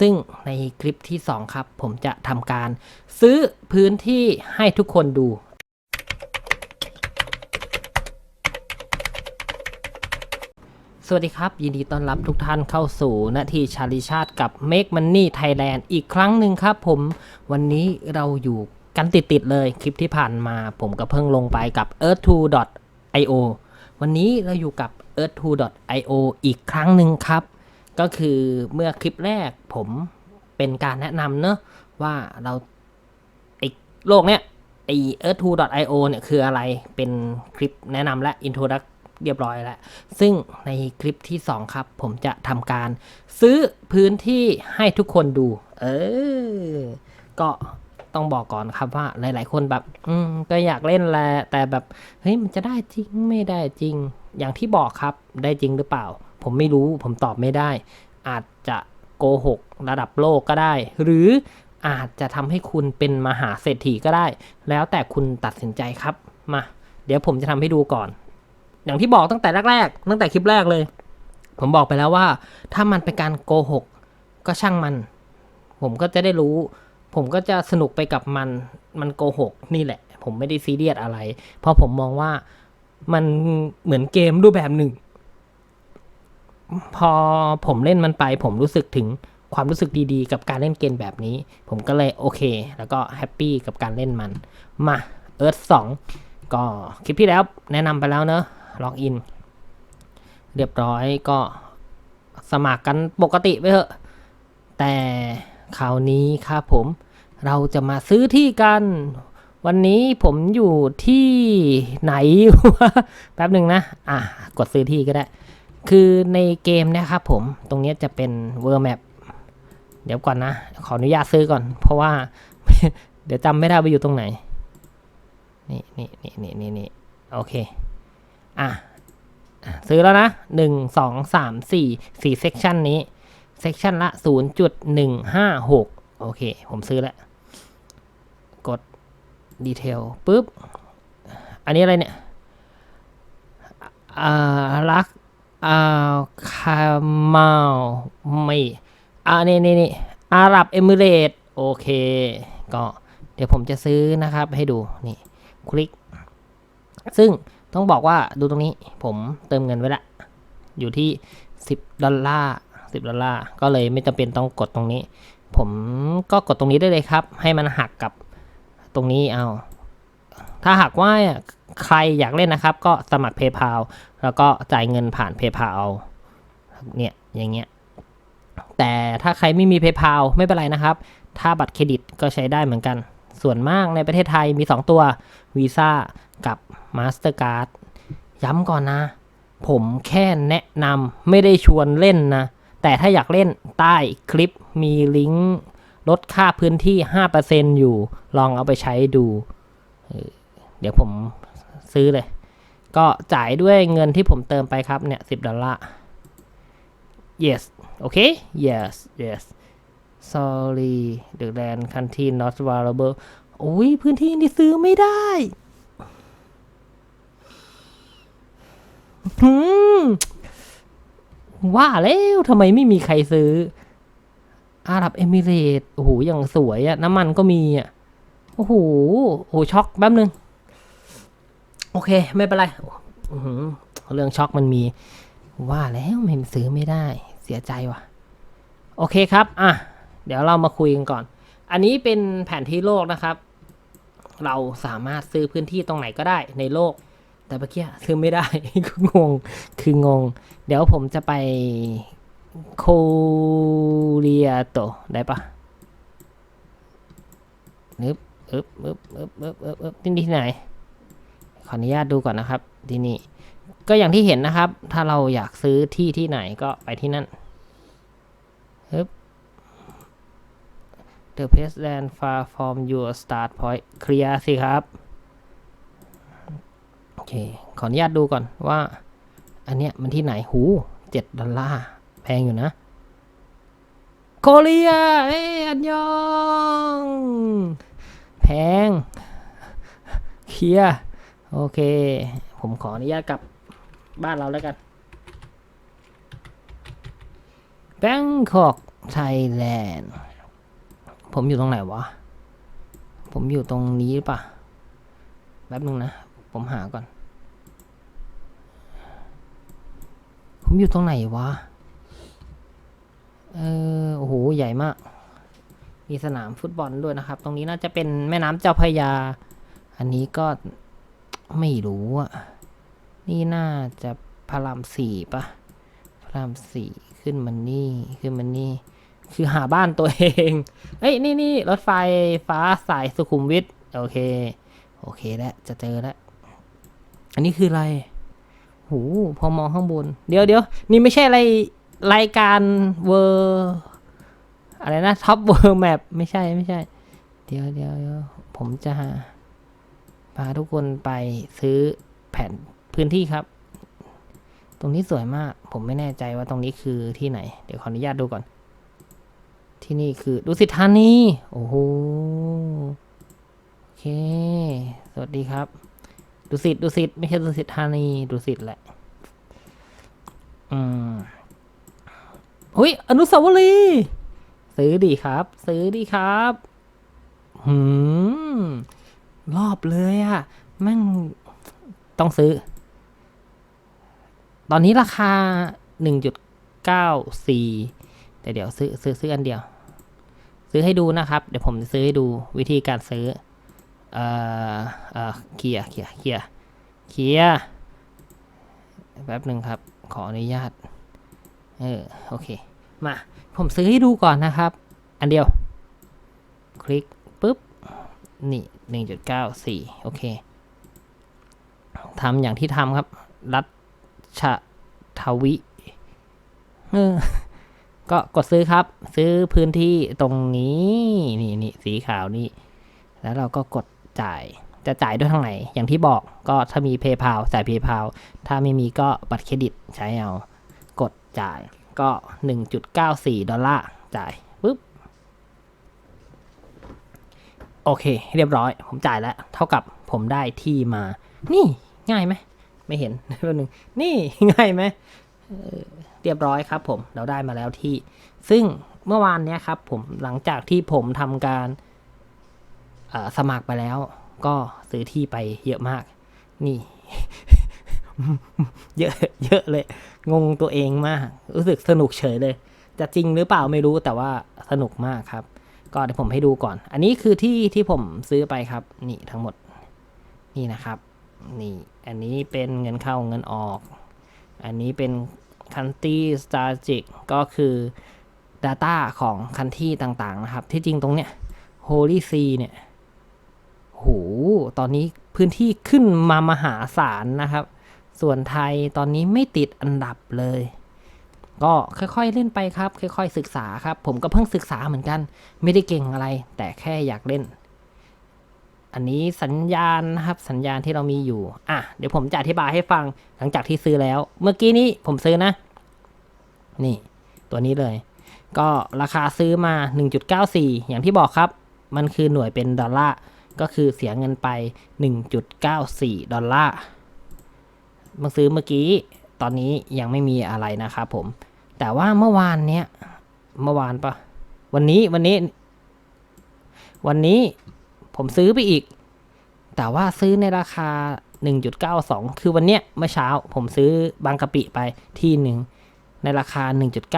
ซึ่งในคลิปที่ 2 ครับ ผมจะทำการซื้อพื้นที่ให้ทุกคนดูสวัสดีครับ ยินดีต้อนรับทุกท่านเข้าสู่นาทีชาลิชาติกับ Make Money Thailand อีกครั้งหนึ่งครับผมวันนี้เราอยู่กันติดๆเลยคลิปที่ผ่านมาผมก็เพิ่งลงไปกับ earth2.io วันนี้เราอยู่กับ earth2.io อีกครั้งหนึ่งครับ ก็คือเมื่อคลิปแรกผมเป็นการแนะนำเนอะว่าเราไอโลกเนี้ยไอ earth2.io เนี่ยคืออะไรเป็นคลิปแนะนำและ introduct เรียบร้อยแล้ว ซึ่งในคลิปที่ 2 ครับ ผมจะทำการซื้อพื้นที่ให้ทุกคนดู เออ ก็ ต้องบอกก่อนครับว่าหลาย ๆ คนแบบ อืมก็อยากเล่นแหละแต่แบบเฮ้ยมันจะได้จริงไม่ได้จริง อย่างที่บอกครับได้จริงหรือเปล่า ผมไม่รู้ผมตอบไม่ได้ อาจจะโกหกระดับโลกก็ได้ หรืออาจจะทำให้คุณเป็นมหาเศรษฐีก็ได้ แล้วแต่คุณตัดสินใจครับมาเดี๋ยวผมจะทำให้ดูก่อน อย่างที่บอกตั้งแต่แรกๆตั้งแต่คลิปแรกเลย ผมบอกไปแล้วว่า ถ้ามันเป็นการโกหกก็ช่างมัน ผมก็จะได้รู้ ผมก็จะสนุกไปกับมันมันโกหกนี่แหละ ผมไม่ได้ซีเรียสอะไร เพราะผมมองว่ามันเหมือนเกมรูปแบบหนึ่ง พอผมเล่นมันไป ผมรู้สึกถึงความรู้สึกดีๆ กับการเล่นเกมแบบนี้ ผมก็เลยโอเค แล้วก็แฮปปี้กับการเล่นมัน มาเอิร์ธสองก็คลิปที่แล้วแนะนำไปแล้วเนอะล็อกอิน เรียบร้อยก็สมัครกันปกติไปเถอะ แต่ คราวนี้ครับผมเราจะมาซื้อที่กัน วันนี้ผมอยู่ที่ไหน แป๊บหนึ่งนะ อะ กดซื้อที่ก็ได้ คือในเกมนะครับผมตรงนี้จะเป็นเวอร์แมปเดี๋ยวก่อนนะ ขออนุญาตซื้อก่อน เพราะว่า เดี๋ยวจำไม่ได้ว่าอยู่ตรงไหน นี่นี่นี่นี่นี่นี่โอเค อะ ซื้อแล้วนะหนึ่งสองสามสี่สี่เซกชันนี้ เซกชันละศูนย์จุดหนึ่งห้าหกโอเค ผมซื้อแล้ว กดดีเทลปุ๊บ อันนี้อะไรเนี่ยอ่ารักอ่าคามาลไม่อ่านี่นี่นี่อาหรับเอมิเรต์โอเค ก็เดี๋ยวผมจะซื้อนะครับให้ดู นี่ คลิก ซึ่งต้องบอกว่าดูตรงนี้ผมเติมเงินไว้ละ อยู่ที่ 10 ดอลลาร์ 10 ดอลลาร์ ก็เลยไม่จำเป็นต้องกดตรงนี้ ผมก็กดตรงนี้ได้เลยครับ ให้มันหักกับตรงนี้เอา ถ้าหากว่าใครอยากเล่นนะครับ ก็สมัคร PayPal แล้วก็จ่ายเงินผ่าน PayPal เอาเนี่ย อย่างเงี้ย แต่ถ้าใครไม่มี PayPal ไม่เป็นไรนะครับ ถ้าบัตรเครดิตก็ใช้ได้เหมือนกัน ส่วนมากในประเทศไทยมี 2 ตัว Visa กับ Mastercard ย้ำก่อนนะ ผมแค่แนะนำไม่ได้ชวนเล่นนะ แต่ถ้าอยากเล่นใต้คลิปมีลิงก์ลดค่าพื้นที่ 5%อยู่ ลองเอาไปใช้ดู เดี๋ยวผมซื้อเลย ก็จ่ายด้วยเงินที่ผมเติมไปครับ เนี่ย 10 ดอลลาร์ yes โอเค yes yes sorry the land country not available โอ้ยพื้นที่นี่ซื้อไม่ได้หืม ว่าแล้วทำไมไม่มีใครซื้อ อาหรับเอมิเรต์โอ้โหอย่างสวยอะน้ำมันก็มีอะโอ้โหโอ้โหช็อกแป๊บนึง โอเค ไม่เป็นไรเรื่องช็อกมันมี ว่าแล้วไม่ซื้อไม่ได้ เสียใจว่ะ โอเคครับ อะ เดี๋ยวเรามาคุยกันก่อน อันนี้เป็นแผนที่โลกนะครับ เราสามารถซื้อพื้นที่ตรงไหนก็ได้ในโลก แต่เมื่อกี้ซื้อไม่ได้ คืองง คืองง เดี๋ยวผมจะไปโคเรียโตได้ปะนึบอึบอึบอึบอึบอึบอึบที่นี่ที่ไหน ขออนุญาตดูก่อนนะครับ ที่นี่ ก็อย่างที่เห็นนะครับ ถ้าเราอยากซื้อที่ที่ไหนก็ไปที่นั่นฮึบ The best land far from your start point เคลียร์สิครับ เค ขออนุญาตดูก่อนว่า อันเนี้ยมันที่ไหนหูเจ็ดดอลลาร์แพงอยู่นะโคเรียเอ้ยอันยอง แพงเคลียร์โอเค ผมขออนุญาตกลับบ้านเราแล้วกันแบงคอกไทยแลนด์ผมอยู่ตรงไหนวะ ผมอยู่ตรงนี้หรือเปะแป๊บนึงนะ ผมหาก่อน ผมอยู่ตรงไหนวะ เออโอ้โห ใหญ่มาก มีสนามฟุตบอลด้วยนะครับ ตรงนี้น่าจะเป็นแม่น้ำเจ้าพยา อันนี้ก็ไม่รู้อะนี่น่าจะพระรามสี่ปะพระรามสี่ขึ้นมันนี่ขึ้นมันนี่ คือหาบ้านตัวเอง เอ้ยนี่นี่รถไฟฟ้าสายสุขุมวิทโอเค โอเคแล้วจะเจอแล้ว อันนี้คืออะไร หูพอมองข้างบน เดี๋ยวเดี๋ยวนี่ไม่ใช่อะไรรายการเวอร์อะไรนะท็อปเวอร์แมปไม่ใช่ไม่ใช่ เดี๋ยวเดี๋ยวผมจะหาพาทุกคนไปซื้อแผ่นพื้นที่ครับ ตรงนี้สวยมาก ผมไม่แน่ใจว่าตรงนี้คือที่ไหน เดี๋ยวขออนุญาตดูก่อน ที่นี่คือดุสิตธานีโอ้โหโอเค สวัสดีครับ ดุสิตดุสิตไม่ใช่ดุสิตธานีดุสิตแหละ อืมหุยอนุสาวรีย์ซื้อดีครับ ซื้อดีครับหืมรอบเลยอะแม่งต้องซื้อ ตอนนี้ราคาหนึ่งจุดเก้าสี่แต่เดี๋ยวซื้อซื้อซื้ออันเดียว ซื้อให้ดูนะครับ เดี๋ยวผมจะซื้อให้ดูวิธีการซื้อ เอ่อเอ่อเคลียร์เคลียร์เคลียร์เคลียร์แป๊บหนึ่งครับ ขออนุญาต เออ โอเค มา ผมซื้อให้ดูก่อนนะครับ อันเดียว คลิกปุ๊บ นี่หนึ่งจุดเก้าสี่โอเคทำอย่างที่ทำครับ รัชทวิเออก็กดซื้อครับ ซื้อพื้นที่ตรงนี้ นี่นี่สีขาวนี่ แล้วเราก็กด จ่าย จะจ่ายด้วยทางไหน อย่างที่บอกก็ถ้ามี PayPal จ่าย PayPal ถ้าไม่มีก็บัตรเครดิตใช้เอา กดจ่ายก็ 1.94 ดอลลาร์จ่ายปุ๊บ โอเค เรียบร้อย ผมจ่ายแล้ว เท่ากับผมได้ที่มา นี่ง่ายไหม ไม่เห็นแป๊บนึง นี่ง่ายไหมเรียบร้อยครับผมเราได้มาแล้วที่ ซึ่งเมื่อวานเนี้ยครับผมหลังจากที่ผมทำการ สมัครไปแล้ว ก็ซื้อที่ไปเยอะมาก นี่ เยอะ เยอะเลย งงตัวเองมาก รู้สึกสนุกเฉยเลย จะจริงหรือเปล่าไม่รู้แต่ว่าสนุกมากครับ ก็เดี๋ยวผมให้ดูก่อน อันนี้คือที่ที่ผมซื้อไปครับ นี่ทั้งหมด นี่นะครับ นี่ อันนี้เป็นเงินเข้าเงินออก อันนี้เป็น country strategic ก็คือ Data ของ country ต่างๆนะครับ ที่จริงตรงเนี้ย Holy See เนี่ย โหตอนนี้พื้นที่ขึ้นมามหาศาลนะครับ ส่วนไทยตอนนี้ไม่ติดอันดับเลย ก็ค่อยๆเล่นไปครับ ค่อยๆศึกษาครับ ผมก็เพิ่งศึกษาเหมือนกัน ไม่ได้เก่งอะไร แต่แค่อยากเล่น อันนี้สัญญาณนะครับ สัญญาณที่เรามีอยู่ อะ เดี๋ยวผมจะอธิบายให้ฟังหลังจากที่ซื้อแล้ว เมื่อกี้นี้ผมซื้อนะ นี่ ตัวนี้เลย ก็ราคาซื้อมา 1.94 อย่างที่บอกครับ มันคือหน่วยเป็นดอลลาร์ ก็คือเสียเงินไป 1.94 ดอลลาร์มาซื้อเมื่อกี้ตอนนี้ยังไม่มีอะไรนะครับผม แต่ว่าเมื่อวานเนี้ยเมื่อวานปะวันนี้วันนี้ วันนี้ผมซื้อไปอีก แต่ว่าซื้อในราคา 1.92 คือวันเนี้ยเมื่อเช้าผมซื้อบางกะปิไปที่หนึ่งในราคา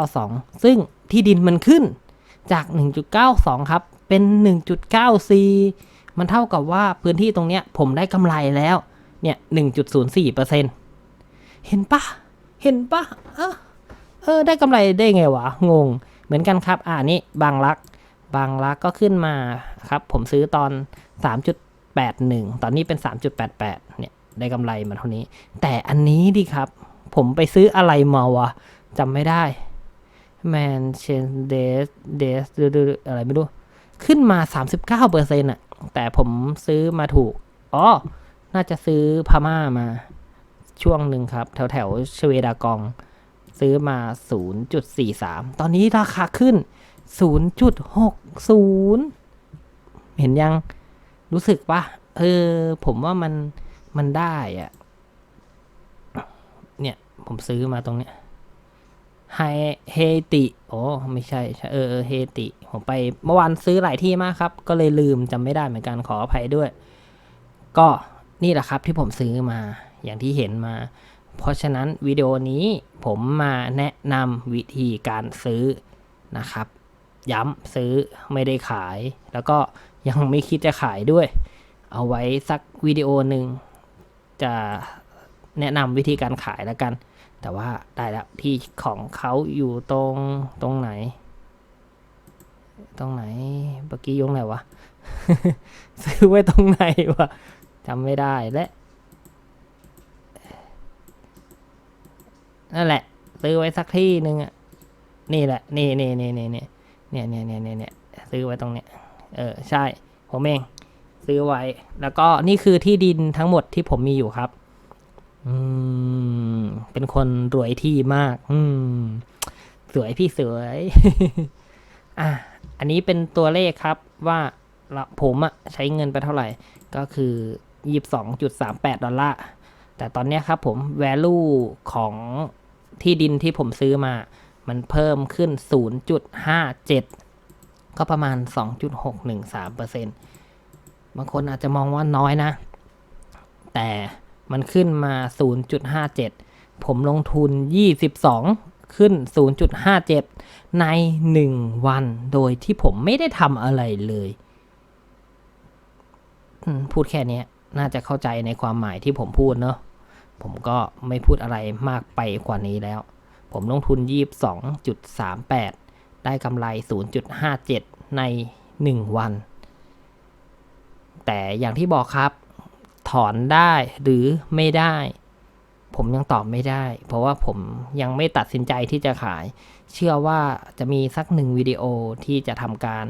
1.92 ซึ่งที่ดินมันขึ้นจาก 1.92 ครับ เป็น 1.94 มันเท่ากับว่าพื้นที่ตรงเนี้ยผมได้กำไรแล้ว เนี่ย1.04เปอร์เซ็นเห็นปะเห็นปะเออเออ ได้กำไรได้ไงวะ งง เหมือนกันครับ อ่านี่บางรัก บางรักก็ขึ้นมาครับ ผมซื้อตอน 3.81 ตอนนี้เป็น 3.88 เนี่ย ได้กำไรมาเท่านี้ แต่อันนี้ดิครับ ผมไปซื้ออะไรมาวะจำไม่ได้แมนเชนเดสเดสอะไรไม่รู้ ขึ้นมา 39เปอร์เซ็นต์อะ แต่ผมซื้อมาถูก อ๋อ น่าจะซื้อพม่ามาช่วงหนึ่งครับ แถวแถวชเวดากอง ซื้อมา 0.43 ตอนนี้ราคาขึ้น 0.60 เห็นยังรู้สึกปะเออ ผมว่ามันมันได้อะเนี่ย ผมซื้อมาตรงเนี้ยไฮเฮติ โอ้ ไม่ใช่ เออเออเฮติ ผมไปเมื่อวานซื้อหลายที่มากครับ ก็เลยลืมจำไม่ได้เหมือนกันขออภัยด้วย ก็นี่แหละครับที่ผมซื้อมาอย่างที่เห็นมา เพราะฉะนั้นวิดีโอนี้ผมมาแนะนำวิธีการซื้อนะครับ ย้ำซื้อไม่ได้ขาย แล้วก็ยังไม่คิดจะขายด้วย เอาไว้สักวิดีโอหนึ่งจะแนะนำวิธีการขายแล้วกัน แต่ว่าได้แล้วที่ของเขาอยู่ตรงตรงไหน ตรงไหนเมื่อกี้ยงไหนวะ ซื้อไว้ตรงไหนวะจำไม่ได้และ นั่นแหละ ซื้อไว้สักที่หนึ่งอะ นี่แหละ นี่นี่นี่นี่นี่เนี่ยเนี่ยเนี่ยเนี่ยเนี่ยซื้อไว้ตรงเนี้ย เออ ใช่ ผมเอง ซื้อไว้ แล้วก็นี่คือที่ดินทั้งหมดที่ผมมีอยู่ครับ อืม เป็นคนรวยที่มาก อืม สวยพี่สวย อะอันนี้เป็นตัวเลขครับว่าเราผมอะใช้เงินไปเท่าไหร่ก็คือยี่สิบสองจุดสามแปดดอลลาร์ แต่ตอนนี้ครับผม value ของที่ดินที่ผมซื้อมา มันเพิ่มขึ้น 0.57 ก็ประมาณ 2.613%บางคนอาจจะมองว่าน้อยนะ แต่มันขึ้นมา 0.57 ผมลงทุน 22 ขึ้น 0.57 ใน 1 วัน โดยที่ผมไม่ได้ทำอะไรเลย พูดแค่นี้น่าจะเข้าใจในความหมายที่ผมพูดเนอะผมก็ไม่พูดอะไรมากไปกว่านี้แล้ว ผมลงทุน 22.38 ได้กำไร 0.57 ใน 1 วัน แต่อย่างที่บอกครับ ถอนได้หรือไม่ได้ ผมยังตอบไม่ได้ เพราะว่าผมยังไม่ตัดสินใจที่จะขาย เชื่อว่าจะมีสักหนึ่งวิดีโอที่จะทำการ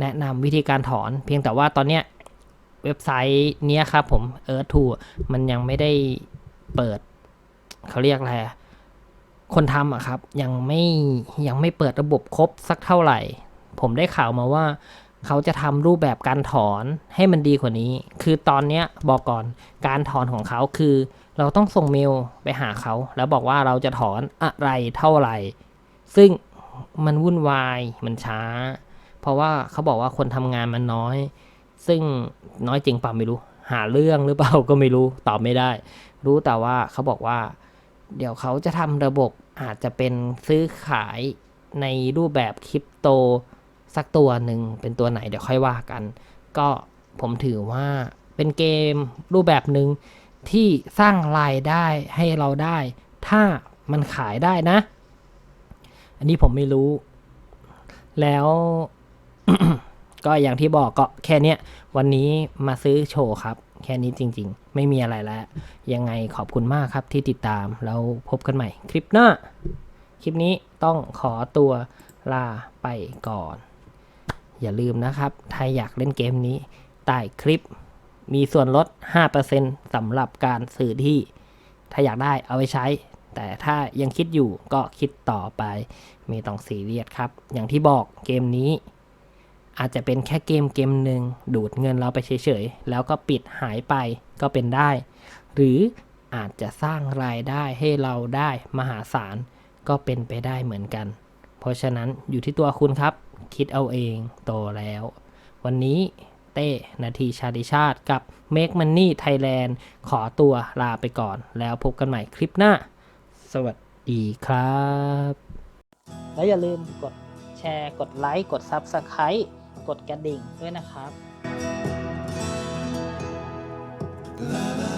แนะนำวิธีการถอน เพียงแต่ว่าตอนเนี้ยเว็บไซต์เนี้ยครับผม Earth 2มันยังไม่ได้เปิด เขาเรียกอะไรคนทำอะครับ ยังไม่ยังไม่เปิดระบบครบสักเท่าไหร่ ผมได้ข่าวมาว่า เขาจะทำรูปแบบการถอนให้มันดีกว่านี้ คือตอนเนี้ยบอกก่อนการถอนของเขาคือ เราต้องส่งเมลไปหาเขา แล้วบอกว่าเราจะถอนอะไรเท่าไหร่ ซึ่งมันวุ่นวายมันช้า เพราะว่าเขาบอกว่าคนทำงานมันน้อย ซึ่งน้อยจริงเปล่าไม่รู้ หาเรื่องหรือเปล่าก็ไม่รู้ตอบไม่ได้ รู้แต่ว่าเขาบอกว่า เดี๋ยวเขาจะทำระบบอาจจะเป็นซื้อขายในรูปแบบคริปโตสักตัวหนึ่งเป็นตัวไหนเดี๋ยวค่อยว่ากัน ก็ผมถือว่าเป็นเกมรูปแบบหนึ่ง ที่สร้างรายได้ให้เราได้ ถ้ามันขายได้นะ อันนี้ผมไม่รู้ แล้วก็อย่างที่บอกก็แค่เนี้ยวันนี้มาซื้อโชว์ครับ แค่นี้จริง ๆ ไม่มีอะไรแล้ว ยังไงขอบคุณมากครับที่ติดตามแล้วพบกันใหม่คลิปหน้า คลิปนี้ต้องขอตัวลาไปก่อน อย่าลืมนะครับ ถ้าอยากเล่นเกมนี้ใต้คลิป มีส่วนลด 5%สำหรับการซื้อที่ถ้าอยากได้เอาไปใช้ แต่ถ้ายังคิดอยู่ก็คิดต่อไป ไม่ต้องซีเรียสครับ อย่างที่บอกเกมนี้ อาจจะเป็นแค่เกมเกมหนึ่งดูดเงินเราไปเฉยๆ แล้วก็ปิดหายไปก็เป็นได้ หรืออาจจะสร้างรายได้ให้เราได้มหาศาลก็เป็นไปได้เหมือนกัน เพราะฉะนั้นอยู่ที่ตัวคุณครับ คิดเอาเองโตแล้ว วันนี้ เต้นาทีชาติชาติกับ Make Money Thailand ขอตัวลาไปก่อน แล้วพบกันใหม่คลิปหน้า สวัสดีครับ และอย่าลืมกดแชร์ กดไลค์ กด Subscribe กดกระดิ่งด้วยนะครับ La la